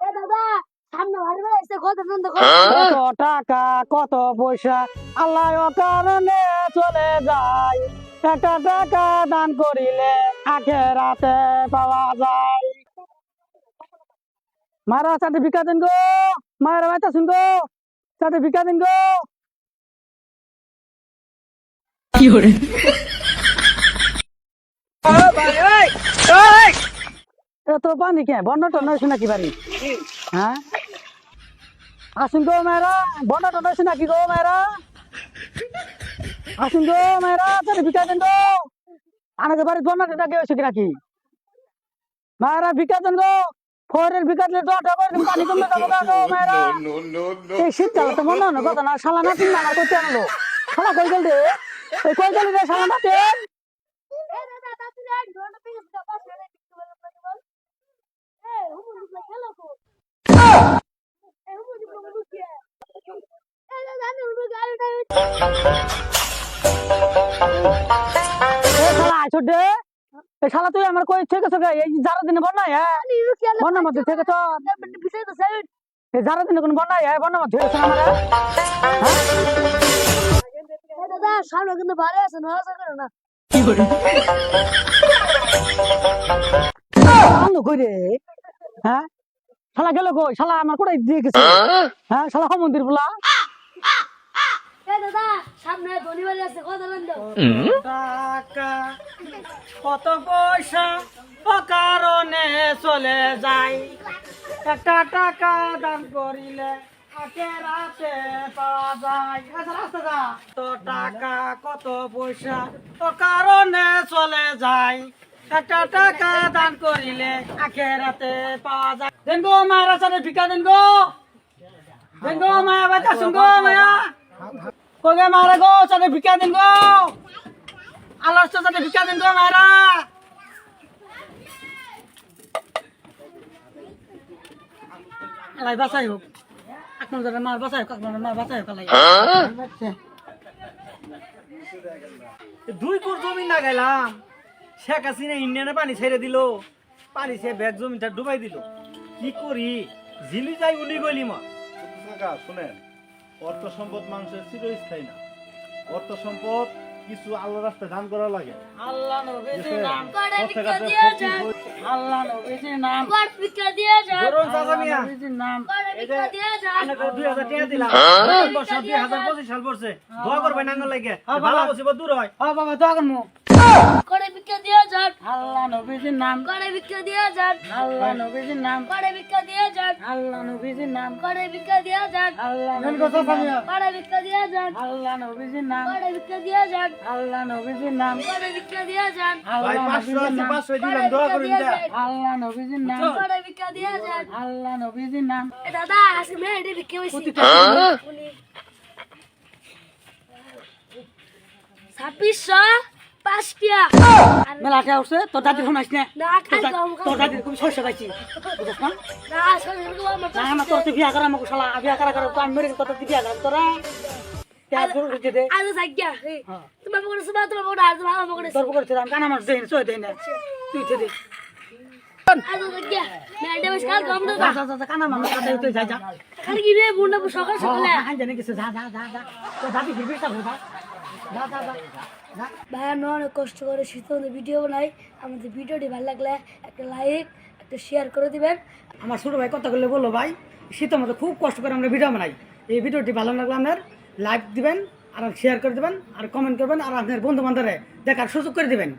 এ দাদা সামনে বাড়ি বেড়াইছে কত টাকা কত পয়সা আল্লাহ কারণে চলে যায়। একটা টাকা দান করিলে আখেরাতে পাওয়া যায়। মারা চাটে ভিক্ষা দিন গো। মায়ের বাইতা শুন গো। চাটে ভিক্ষা দিন গো। এ তো পানি কে বন্ধ টন্ড হয়েছে নাকি বাড়ি? হ্যাঁ? আসুন গো মেয়েরা বন্ধ টন্ড হয়েছে নাকি গো মেয়েরা? আসুন গো মেয়েরা তাহলে ভিক্ষা দেন গো। আনাকে বাড়ি বন্ধ টন্ড কে হয়েছে নাকি? মেয়েরা ভিক্ষা দেন গো। ফোরের ভিক্ষা দিলে করে দিন, পানি কমে যাব গা মেয়েরা? এই শীতকাল তো মনে হয় কথা না শালা না তিন আমার করতে আনলো। শালা কই গেল রে কই গেল রে শালা না তিন এ দাদা তাড়াতাড়ি আয় ডোর পেয়ে গেছে পাশ করে দিতে বলে বলে বল এ হুমু দিকে খেলো কো এ হুমু দিকে বলে কি এ দাদা আমি হুমু গাড়িটা এ শালা তুই আমার কই থেকে থেকে এই যারা দিনে বন্যা হ্যাঁ বন্যা মধ্যে থেকে তো যারা দিনে কোন বন্যা হ্যাঁ বন্যা মধ্যে থেকে আমার দাদা সামনে কিন্তু ভালো আছে হ্যাঁ শালা গেল কই? শালা আমার কোটাই দিয়ে গেছে। হ্যাঁ? শালা হো মন্দির বলা সামনে ধনী আছে কত টাকা কত পয়সা কারণে চলে যায় একটা টাকা দান করিলে টাকা কত পয়সা ও কারণে চলে যায় একটা টাকা দান করিলে আখে রাতে পাওয়া যায়। দেন গো মায়ের সাথে ভিক্ষা দেন গো দেন গো মায়া বাচ্চা শুন গো মায়া। কগে মারা গো সাথে ভিক্ষা দিন গো আল্লাহর সাথে ভিক্ষা দিন গো মারা আলাই বাসাই হোক। আপনার যারা মার বাসাই হোক আপনার মার বাসাই হোক আলাই দুই কোর জমি না গেলাম। শেখ হাসিনা ইন্ডিয়ানে পানি ছেড়ে দিল। পানি সে ব্যাগ জমিটা ডুবাই দিল। কি করি? জিলি যাই উনি গলি মা। কাকা শুনেন অর্থ সম্পদ মানুষের চিরস্থায়ী না। অর্থ সম্পদ কিছু আল্লাহ রাস্তায় দান করা লাগে। আল্লাহ নবীজির নাম। ভিক্ষা দিয়ে যান। আল্লাহ নবীজির নাম। কর ভিক্ষা দিয়ে যান। ধরুন চাচা মিয়া। নবীজির নাম। করে ভিক্ষা দিয়ে যান। অনেক দুই হাজার টাকা দিলাম। বছর দুই হাজার পঁচিশ সাল পড়ছে। দোয়া করবেন আঙ্গল লাগে। ভালো বসিব দূর হয়। ও বাবা দোয়া করমু। করে ভিক্ষা দিয়ে যান আল্লাহ নবীজির নাম। করে ভিক্ষা দিয়ে যান আল্লাহ নবীজির নাম। করে ভিক্ষা দিয়ে যান আল্লাহ নবীজির নাম। করে ভিক্ষা দিয়ে যান আল্লাহ করে ভিক্ষা দিয়ে যান আল্লাহ নবীজির নাম। করে ভিক্ষা দিয়ে যান আল্লাহ নবীজির নাম। করে ভিক্ষা দিয়ে যান ভাই আল্লাহ নবীজির আছে নাম। পাঁচশো দিলাম দোয়া করেন যা। আল্লাহ নবীজির নাম। করে ভিক্ষা দিয়ে যান আল্লাহ নবীজির নাম। এ দাদা মেয়ে এটি ভিক্ষা হয়েছি। ছাব্বিশশো পাঁচটিয়া মেলা কে উঠছে তোর দাদি ফোন আসছে। না তোর দাদির খুব পাইছি। বুঝছ না? না আমার তোর বিয়া করা আমাকে শালা বিয়া করা করা আমি মেরে তোর বিয়া করা তোরা। সকাল সকালে? ভাই আমরা অনেক কষ্ট করে শীতের ভিডিও বানাই। আমাদের ভিডিওটি ভালো লাগলে একটা লাইক একটা শেয়ার করে দিবেন। আমার ছোটো ভাই কথা বললে বলো ভাই, শীতের মধ্যে খুব কষ্ট করে আমরা ভিডিও বানাই। এই ভিডিওটি ভালো লাগলে আপনার লাইক দিবেন, আর শেয়ার করে দেবেন, আর কমেন্ট করবেন, আর আপনার বন্ধু বান্ধবের দেখার সুযোগ করে দিবেন।